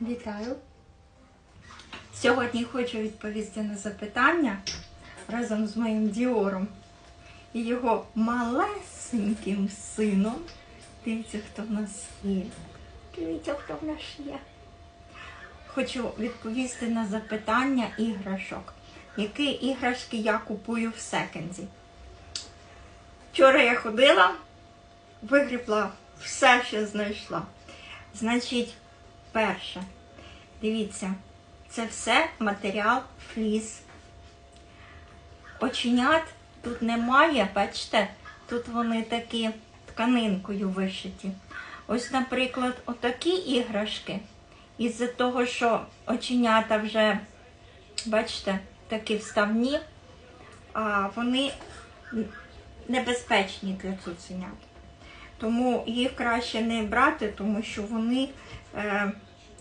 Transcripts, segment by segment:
Вітаю. Сьогодні хочу відповісти на запитання разом з моїм Діором і його малесеньким сином. Дивіться, хто в нас є. Дивіться, хто в нас є. Хочу відповісти на запитання іграшок. Які іграшки я купую в секонді? Вчора я ходила, вигрібла все, що знайшла. Значить, перше, дивіться, це все матеріал фліс. Оченят тут немає, бачите, тут вони такі тканинкою вишиті. Ось, наприклад, отакі іграшки. Із-за того, що оченята вже, бачите, такі вставні, а вони небезпечні для цуценят. Тому їх краще не брати, тому що вони е,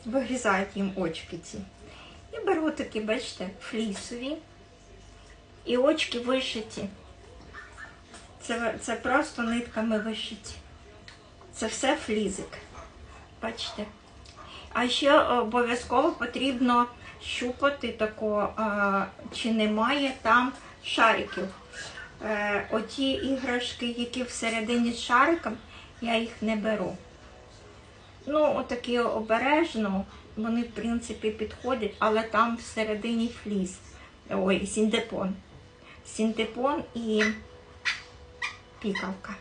вигрізають їм очки ці. І беру такі, бачите, флісові. І очки вишиті. Це, це просто нитками вишиті. Це все флізик. Бачите? А ще обов'язково потрібно щупати тако, чи немає там шариків. Е, оті іграшки, які всередині з шариком, я їх не беру. Ну, отакі обережно, вони, в принципі, підходять, але там всередині фліс. Ой, сіндепон. Сіндепон і пікавка.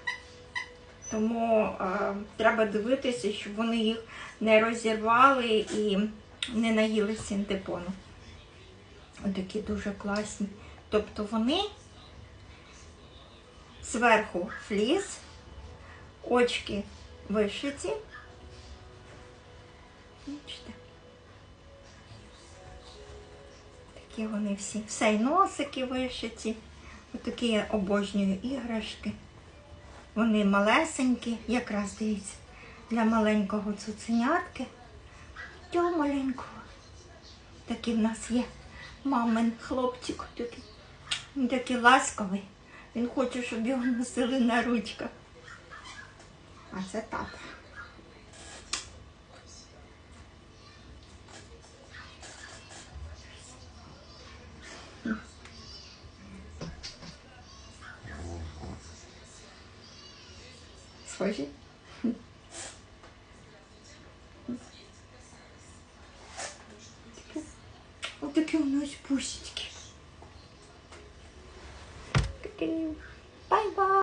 Тому е, треба дивитися, щоб вони їх не розірвали і не наїли синтепону. Отакі дуже класні. Тобто вони зверху фліс, очки вишиті. Бачите? Такі вони всі. Все й носики вишиті. Отакі я обожнюю іграшки. Вони малесенькі, якраз дивіться, для маленького цуценятки. Цього маленького. Такий в нас є мамин хлопчик. Він такий ласковий. Він хоче, щоб його носили на ручках. А це тата. Схожі? Отакі у нас пусічки. Бай-бай.